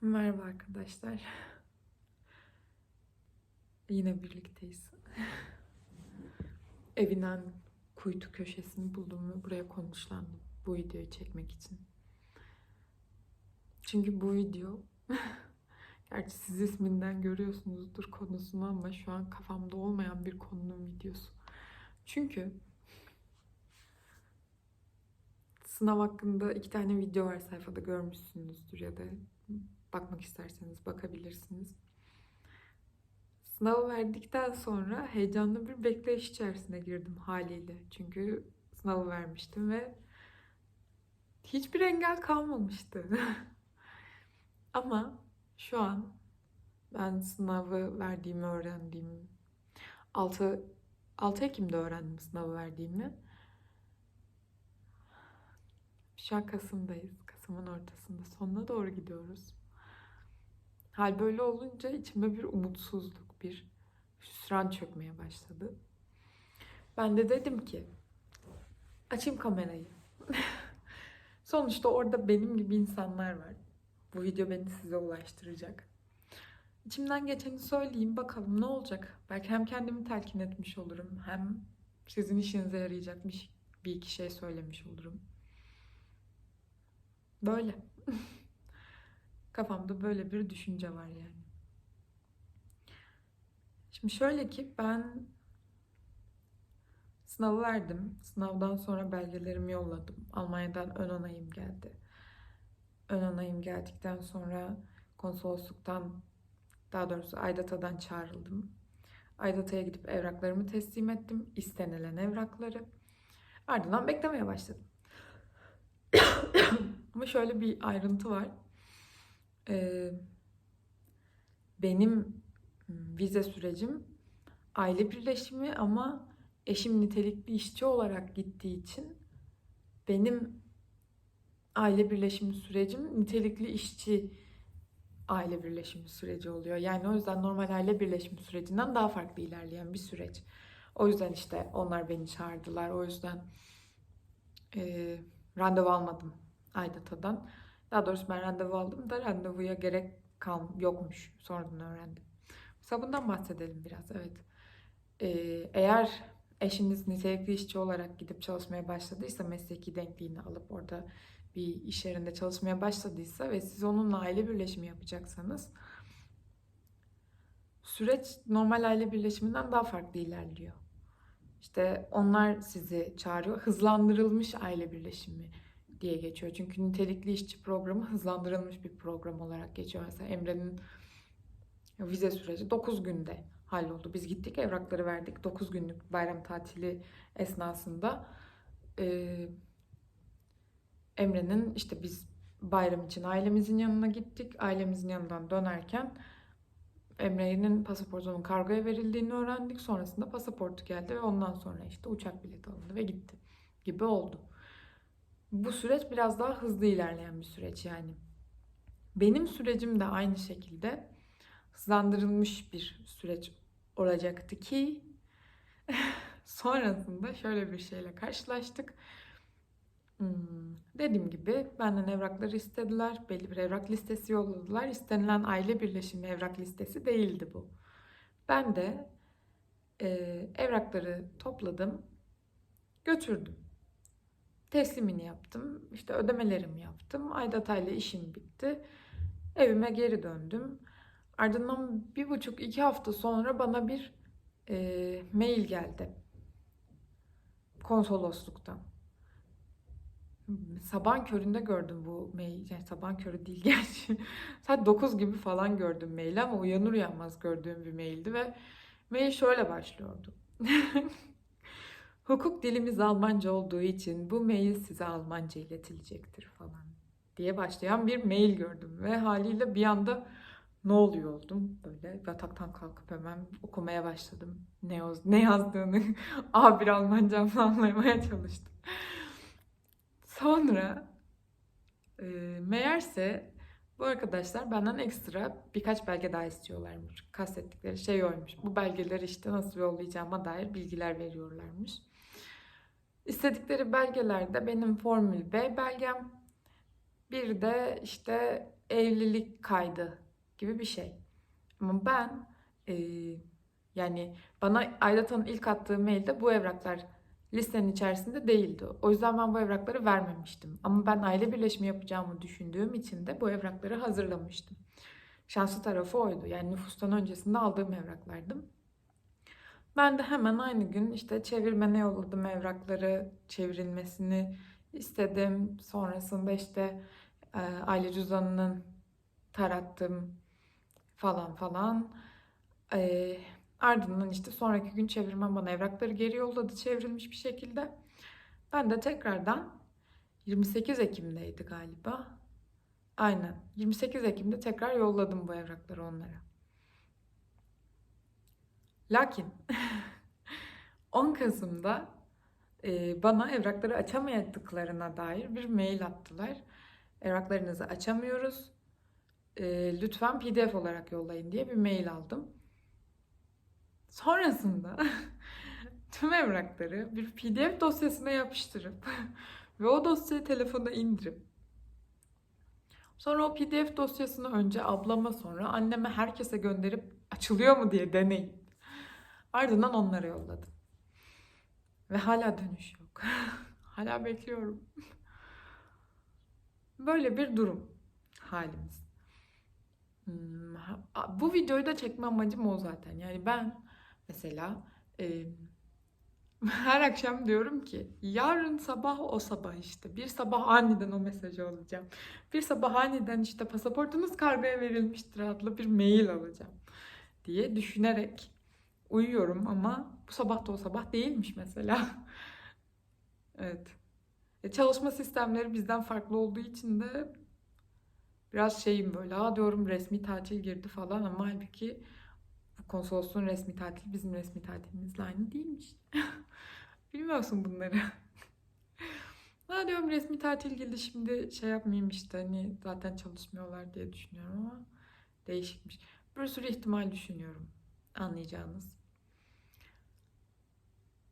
Merhaba arkadaşlar. Yine birlikteyiz. Evinden kuytu köşesini buldum ve buraya konuşlandım bu videoyu çekmek için. Çünkü bu video gerçi siz isminden görüyorsunuzdur konusunu ama şu an kafamda olmayan bir konunun videosu. Çünkü sınav hakkında iki tane video var sayfada görmüşsünüzdür ya da bakmak isterseniz bakabilirsiniz. Sınavı verdikten sonra heyecanlı bir bekleyiş içerisine girdim haliyle. Çünkü sınavı vermiştim ve hiçbir engel kalmamıştı. Ama şu an ben sınavı verdiğimi öğrendiğim 6 6 Ekim'de öğrendim sınavı verdiğimi. Şu an Kasım'dayız. Kasım'ın ortasında. Sonuna doğru gidiyoruz. Hal böyle olunca içime bir umutsuzluk, bir hüsran çökmeye başladı. Ben de dedim ki açayım kamerayı. Sonuçta orada benim gibi insanlar var. Bu video beni size ulaştıracak. İçimden geçeni söyleyeyim bakalım ne olacak. Belki hem kendimi telkin etmiş olurum hem sizin işinize yarayacakmış bir iki şey söylemiş olurum. Böyle. Kafamda böyle bir düşünce var yani. Şimdi şöyle ki ben sınavı verdim. Sınavdan sonra belgelerimi yolladım. Almanya'dan ön onayım geldi. Ön onayım geldikten sonra konsolosluktan daha doğrusu Aydata'dan çağrıldım. Aydata'ya gidip evraklarımı teslim ettim. İstenilen evrakları. Ardından beklemeye başladım. Ama şöyle bir ayrıntı var. Ee, benim vize sürecim aile birleşimi ama eşim nitelikli işçi olarak gittiği için benim aile birleşimi sürecim nitelikli işçi aile birleşimi süreci oluyor. Yani o yüzden normal aile birleşimi sürecinden daha farklı ilerleyen bir süreç. O yüzden işte onlar beni çağırdılar. O yüzden e, randevu almadım Aydata'dan. Daha doğrusu ben randevu aldım da randevuya gerek kal yokmuş. Sonradan öğrendim. Mesela bundan bahsedelim biraz. Evet. Ee, eğer eşiniz nitelikli işçi olarak gidip çalışmaya başladıysa mesleki denkliğini alıp orada bir iş yerinde çalışmaya başladıysa ve siz onunla aile birleşimi yapacaksanız süreç normal aile birleşiminden daha farklı ilerliyor. İşte onlar sizi çağırıyor. Hızlandırılmış aile birleşimi diye geçiyor. Çünkü nitelikli işçi programı hızlandırılmış bir program olarak geçiyor. Mesela Emre'nin vize süreci 9 günde halloldu. Biz gittik evrakları verdik. 9 günlük bayram tatili esnasında e, Emre'nin işte biz bayram için ailemizin yanına gittik. Ailemizin yanından dönerken Emre'nin pasaportunun kargoya verildiğini öğrendik. Sonrasında pasaportu geldi ve ondan sonra işte uçak bileti alındı ve gitti gibi oldu. Bu süreç biraz daha hızlı ilerleyen bir süreç yani. Benim sürecim de aynı şekilde hızlandırılmış bir süreç olacaktı ki sonrasında şöyle bir şeyle karşılaştık. Hmm, dediğim gibi benden evrakları istediler. Belli bir evrak listesi yolladılar. İstenilen aile birleşimi evrak listesi değildi bu. Ben de e, evrakları topladım, götürdüm. Teslimini yaptım. İşte ödemelerimi yaptım. Aydat ile işim bitti. Evime geri döndüm. Ardından bir buçuk iki hafta sonra bana bir e, mail geldi. Konsolosluktan. Sabahın köründe gördüm bu mail. Yani sabahın körü değil gerçi. Saat 9 gibi falan gördüm maili ama uyanır uyanmaz gördüğüm bir maildi ve mail şöyle başlıyordu. Hukuk dilimiz Almanca olduğu için bu mail size Almanca iletilecektir falan diye başlayan bir mail gördüm ve haliyle bir anda ne oluyor oldum böyle yataktan kalkıp hemen okumaya başladım ne, ne yazdığını A1 Almancamla anlamaya çalıştım. Sonra e, meğerse bu arkadaşlar benden ekstra birkaç belge daha istiyorlarmış. Kastettikleri şey oymuş. Bu belgeleri işte nasıl yollayacağıma dair bilgiler veriyorlarmış. İstedikleri belgelerde benim Formül B belgem, Bir de işte evlilik kaydı gibi bir şey. Ama ben e, yani bana Aydata'nın ilk attığı mailde bu evraklar listenin içerisinde değildi. O yüzden ben bu evrakları vermemiştim. Ama ben aile birleşimi yapacağımı düşündüğüm için de bu evrakları hazırlamıştım. Şanslı tarafı oydu. Yani nüfustan öncesinde aldığım evraklardı. Ben de hemen aynı gün işte çevirmene yolladım evrakları çevrilmesini istedim. Sonrasında işte e, aile cüzdanının tarattım falan falan. E, ardından işte sonraki gün çevirmen bana evrakları geri yolladı çevrilmiş bir şekilde. Ben de tekrardan 28 Ekim'deydi galiba. Aynen. 28 Ekim'de tekrar yolladım bu evrakları onlara. Lakin 10 Kasım'da e, bana evrakları açamadıklarına dair bir mail attılar. Evraklarınızı açamıyoruz. E, lütfen PDF olarak yollayın diye bir mail aldım. Sonrasında tüm evrakları bir PDF dosyasına yapıştırıp ve o dosyayı telefona indirip sonra o PDF dosyasını önce ablama sonra anneme herkese gönderip açılıyor mu diye deneyip ardından onlara yolladım. Ve hala dönüş yok. hala bekliyorum. Böyle bir durum halimiz. Hmm, bu videoyu da çekme amacım o zaten. Yani ben mesela e, her akşam diyorum ki yarın sabah o sabah işte bir sabah aniden o mesajı alacağım. Bir sabah aniden işte pasaportunuz kargoya verilmiştir adlı bir mail alacağım diye düşünerek uyuyorum ama bu sabah da o sabah değilmiş mesela. Evet. E, çalışma sistemleri bizden farklı olduğu için de biraz şeyim böyle ha diyorum resmi tatil girdi falan ama halbuki bu konsolosluğun resmi tatili bizim resmi tatilimizle aynı değilmiş. Bilmiyorsun bunları. Ha diyorum resmi tatil girdi şimdi şey yapmayayım işte hani zaten çalışmıyorlar diye düşünüyorum ama değişikmiş. Bir sürü ihtimal düşünüyorum anlayacağınız.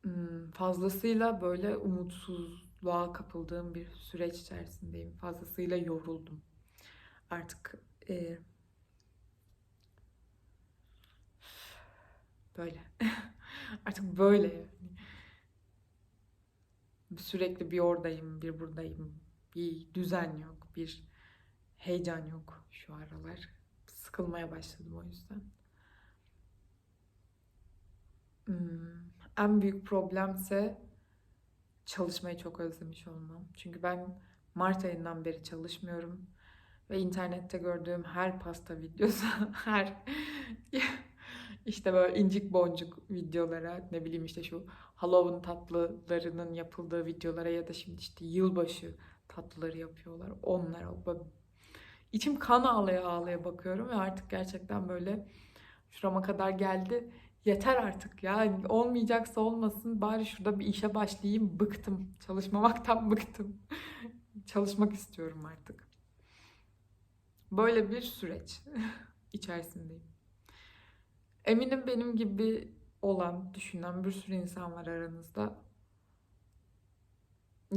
Hmm, fazlasıyla böyle umutsuzluğa kapıldığım bir süreç içerisindeyim. Fazlasıyla yoruldum. Artık e, böyle. Artık böyle yani. Sürekli bir oradayım, bir buradayım. Bir düzen yok, bir heyecan yok şu aralar. Sıkılmaya başladım o yüzden. Hmm, en büyük problemse çalışmayı çok özlemiş olmam. Çünkü ben Mart ayından beri çalışmıyorum. Ve internette gördüğüm her pasta videosu, her işte böyle incik boncuk videolara, ne bileyim işte şu Halloween tatlılarının yapıldığı videolara ya da şimdi işte yılbaşı tatlıları yapıyorlar. Onlara böyle içim kan ağlaya ağlaya bakıyorum ve artık gerçekten böyle şurama kadar geldi. Yeter artık ya. Olmayacaksa olmasın. Bari şurada bir işe başlayayım. Bıktım. Çalışmamaktan bıktım. Çalışmak istiyorum artık. Böyle bir süreç içerisindeyim. Eminim benim gibi olan, düşünen bir sürü insan var aranızda.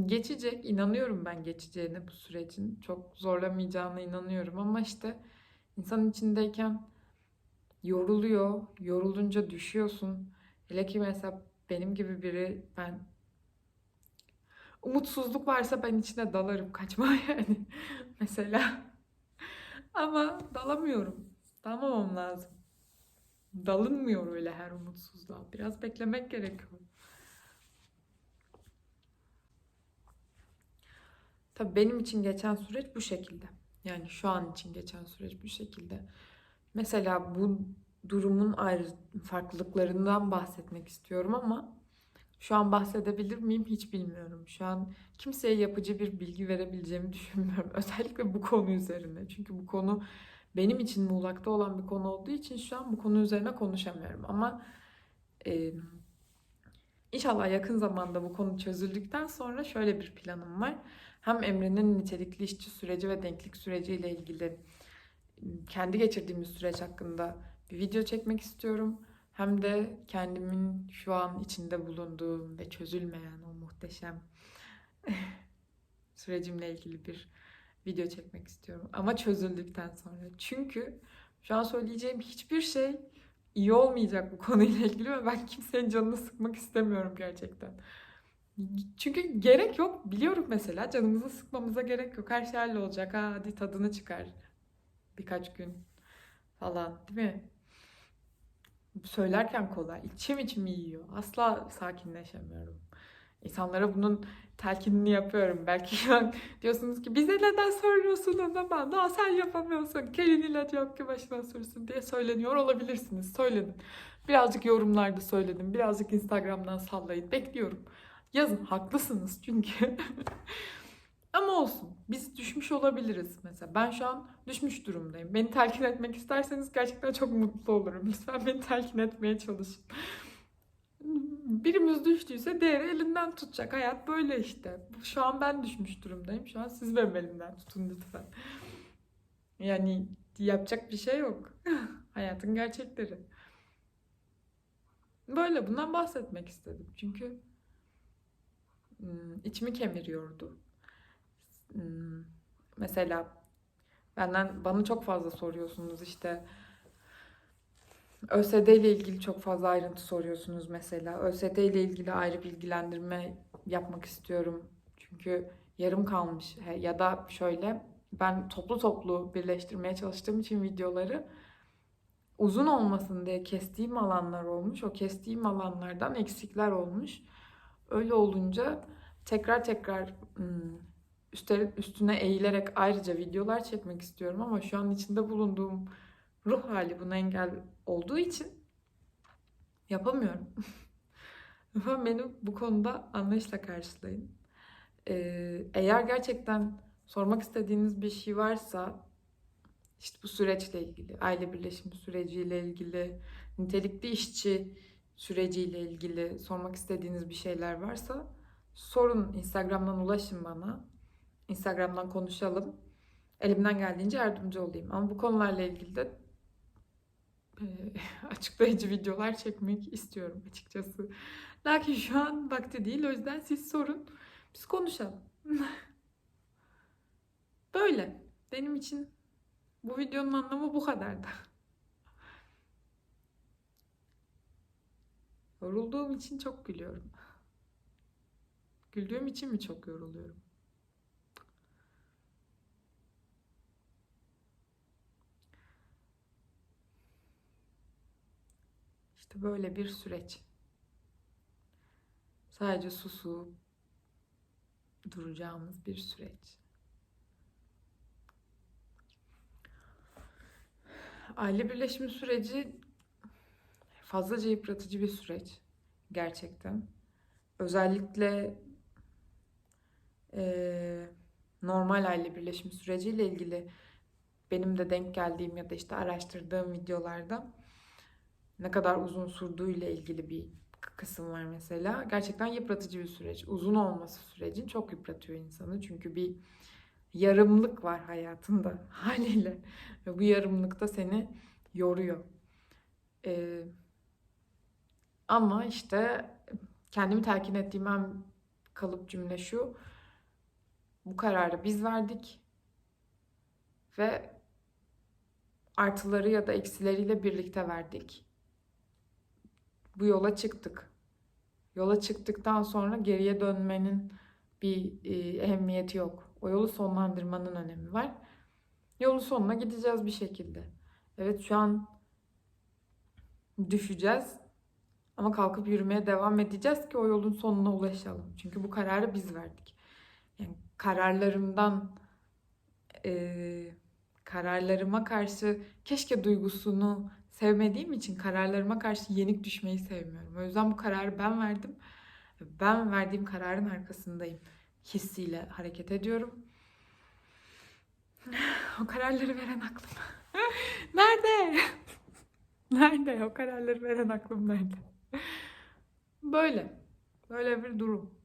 Geçecek, inanıyorum ben geçeceğine bu sürecin. Çok zorlamayacağına inanıyorum ama işte insan içindeyken yoruluyor. Yorulunca düşüyorsun. Hele ki mesela benim gibi biri ben umutsuzluk varsa ben içine dalarım kaçmaya yani mesela. Ama dalamıyorum. Dalamamam lazım. Dalınmıyor öyle her umutsuzluğa. Biraz beklemek gerekiyor. Tabii benim için geçen süreç bu şekilde. Yani şu an için geçen süreç bu şekilde. Mesela bu durumun ayrı farklılıklarından bahsetmek istiyorum ama şu an bahsedebilir miyim hiç bilmiyorum. Şu an kimseye yapıcı bir bilgi verebileceğimi düşünmüyorum. Özellikle bu konu üzerine. Çünkü bu konu benim için muğlakta olan bir konu olduğu için şu an bu konu üzerine konuşamıyorum. Ama e, inşallah yakın zamanda bu konu çözüldükten sonra şöyle bir planım var. Hem Emre'nin nitelikli işçi süreci ve denklik süreciyle ilgili kendi geçirdiğimiz süreç hakkında bir video çekmek istiyorum. Hem de kendimin şu an içinde bulunduğum ve çözülmeyen o muhteşem sürecimle ilgili bir video çekmek istiyorum. Ama çözüldükten sonra. Çünkü şu an söyleyeceğim hiçbir şey iyi olmayacak bu konuyla ilgili ve ben kimsenin canını sıkmak istemiyorum gerçekten. Çünkü gerek yok. Biliyorum mesela canımızı sıkmamıza gerek yok. Her şey hallolacak. Ha, hadi tadını çıkar. Birkaç gün falan değil mi? Söylerken kolay. İçim içim yiyor. Asla sakinleşemiyorum. İnsanlara bunun telkinini yapıyorum. Belki diyorsunuz ki bize neden söylüyorsun o zaman? Daha sen yapamıyorsun. Kelin ilacı yok ki başına sürsün diye söyleniyor olabilirsiniz. Söylenin. Birazcık yorumlarda söyledim. Birazcık Instagram'dan sallayın. Bekliyorum. Yazın. Haklısınız çünkü. Ama olsun. Biz düşmüş olabiliriz mesela. Ben şu an düşmüş durumdayım. Beni telkin etmek isterseniz gerçekten çok mutlu olurum. Lütfen beni telkin etmeye çalışın. Birimiz düştüyse diğeri elinden tutacak. Hayat böyle işte. Şu an ben düşmüş durumdayım. Şu an siz benim elimden tutun lütfen. Yani yapacak bir şey yok. Hayatın gerçekleri. Böyle bundan bahsetmek istedim. Çünkü hmm, içimi kemiriyordu. Hmm, Mesela benden bana çok fazla soruyorsunuz işte ÖSD ile ilgili çok fazla ayrıntı soruyorsunuz mesela. ÖSD ile ilgili ayrı bilgilendirme yapmak istiyorum. Çünkü yarım kalmış. Ya da şöyle ben toplu toplu birleştirmeye çalıştığım için videoları uzun olmasın diye kestiğim alanlar olmuş. O kestiğim alanlardan eksikler olmuş. Öyle olunca tekrar tekrar üstleri, üstüne eğilerek ayrıca videolar çekmek istiyorum ama şu an içinde bulunduğum ruh hali buna engel olduğu için yapamıyorum. Lütfen beni bu konuda anlayışla karşılayın. Ee, eğer gerçekten sormak istediğiniz bir şey varsa işte bu süreçle ilgili, aile birleşimi süreciyle ilgili, nitelikli işçi süreciyle ilgili sormak istediğiniz bir şeyler varsa sorun Instagram'dan ulaşın bana. Instagram'dan konuşalım. Elimden geldiğince yardımcı olayım. Ama bu konularla ilgili de e, açıklayıcı videolar çekmek istiyorum açıkçası. Lakin şu an vakti değil. O yüzden siz sorun. Biz konuşalım. Böyle. Benim için bu videonun anlamı bu kadardı. Yorulduğum için çok gülüyorum. Güldüğüm için mi çok yoruluyorum? İşte böyle bir süreç. Sadece susup duracağımız bir süreç. Aile birleşimi süreci fazlaca yıpratıcı bir süreç gerçekten. Özellikle eee, normal aile birleşimi süreciyle ilgili benim de denk geldiğim ya da işte araştırdığım videolarda ne kadar uzun sürdüğüyle ilgili bir kısım var mesela. Gerçekten yıpratıcı bir süreç. Uzun olması sürecin çok yıpratıyor insanı. Çünkü bir yarımlık var hayatında haliyle. Ve bu yarımlık da seni yoruyor. Ee, ama işte kendimi telkin ettiğim en kalıp cümle şu. Bu kararı biz verdik. Ve artıları ya da eksileriyle birlikte verdik. Bu yola çıktık. Yola çıktıktan sonra geriye dönmenin bir e, ehemmiyeti yok. O yolu sonlandırmanın önemi var. Yolun sonuna gideceğiz bir şekilde. Evet şu an düşeceğiz. Ama kalkıp yürümeye devam edeceğiz ki o yolun sonuna ulaşalım. Çünkü bu kararı biz verdik. Yani kararlarımdan e, kararlarıma karşı keşke duygusunu sevmediğim için kararlarıma karşı yenik düşmeyi sevmiyorum. O yüzden bu kararı ben verdim. Ben verdiğim kararın arkasındayım. Hissiyle hareket ediyorum. O kararları veren aklım. nerede? nerede? O kararları veren aklım nerede? Böyle. Böyle bir durum.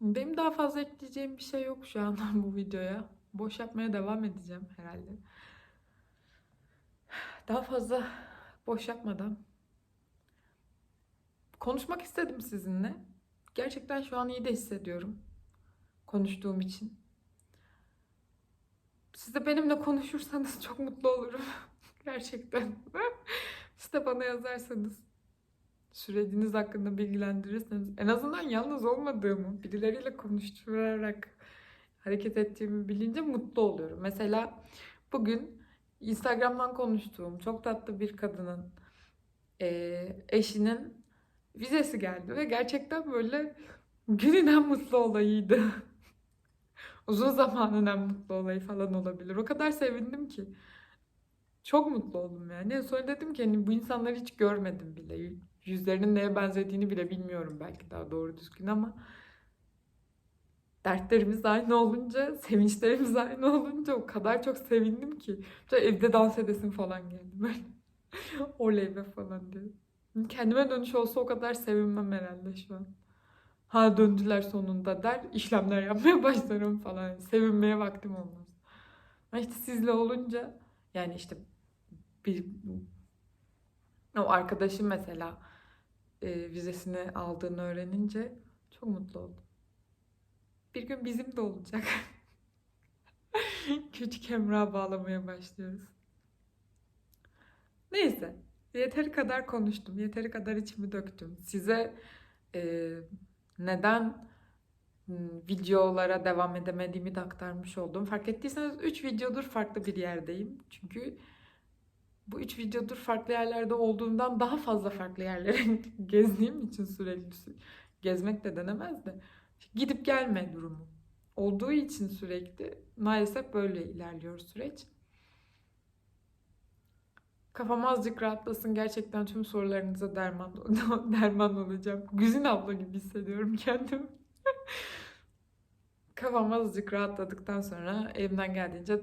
Benim daha fazla ekleyeceğim bir şey yok şu an bu videoya. Boş yapmaya devam edeceğim herhalde. Daha fazla boş yapmadan konuşmak istedim sizinle. Gerçekten şu an iyi de hissediyorum. Konuştuğum için. Siz de benimle konuşursanız çok mutlu olurum. Gerçekten. Siz de bana yazarsanız. Süreciniz hakkında bilgilendirirseniz. En azından yalnız olmadığımı, birileriyle konuşturarak hareket ettiğimi bilince mutlu oluyorum. Mesela bugün Instagram'dan konuştuğum çok tatlı bir kadının eee, eşinin vizesi geldi ve gerçekten böyle günün en mutlu olayıydı. Uzun zamanın en mutlu olayı falan olabilir. O kadar sevindim ki. Çok mutlu oldum yani. Sonra dedim ki hani bu insanları hiç görmedim bile. Yüzlerinin neye benzediğini bile bilmiyorum belki daha doğru düzgün ama dertlerimiz aynı olunca, sevinçlerimiz aynı olunca o kadar çok sevindim ki. Böyle evde dans edesim falan geldi böyle. Oley be falan diye. Kendime dönüş olsa o kadar sevinmem herhalde şu an. Ha döndüler sonunda der, işlemler yapmaya başlarım falan. Sevinmeye vaktim olmaz. Ama işte sizle olunca yani işte bir o arkadaşım mesela e, vizesini aldığını öğrenince çok mutlu oldum. Bir gün bizim de olacak. Küçük Emrah'a bağlamaya başlıyoruz. Neyse. Yeteri kadar konuştum. Yeteri kadar içimi döktüm. Size e, neden m, videolara devam edemediğimi de aktarmış oldum. Fark ettiyseniz 3 videodur farklı bir yerdeyim. Çünkü bu 3 videodur farklı yerlerde olduğumdan daha fazla farklı yerlere gezdiğim için sürekli gezmek de denemez de gidip gelme durumu olduğu için sürekli maalesef böyle ilerliyor süreç. Kafam azıcık rahatlasın. Gerçekten tüm sorularınıza derman derman olacağım. Güzin abla gibi hissediyorum kendimi. Kafam azıcık rahatladıktan sonra elimden geldiğince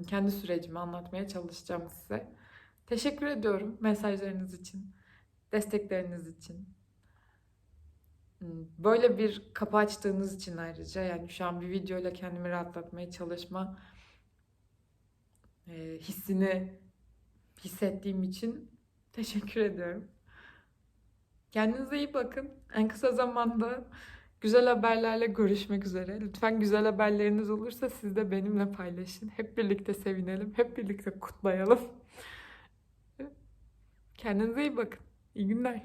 kendi sürecimi anlatmaya çalışacağım size. Teşekkür ediyorum mesajlarınız için, destekleriniz için. Böyle bir kapı açtığınız için ayrıca yani şu an bir videoyla kendimi rahatlatmaya çalışma e, hissini hissettiğim için teşekkür ediyorum. Kendinize iyi bakın. En kısa zamanda güzel haberlerle görüşmek üzere. Lütfen güzel haberleriniz olursa siz de benimle paylaşın. Hep birlikte sevinelim. Hep birlikte kutlayalım. Kendinize iyi bakın. İyi günler.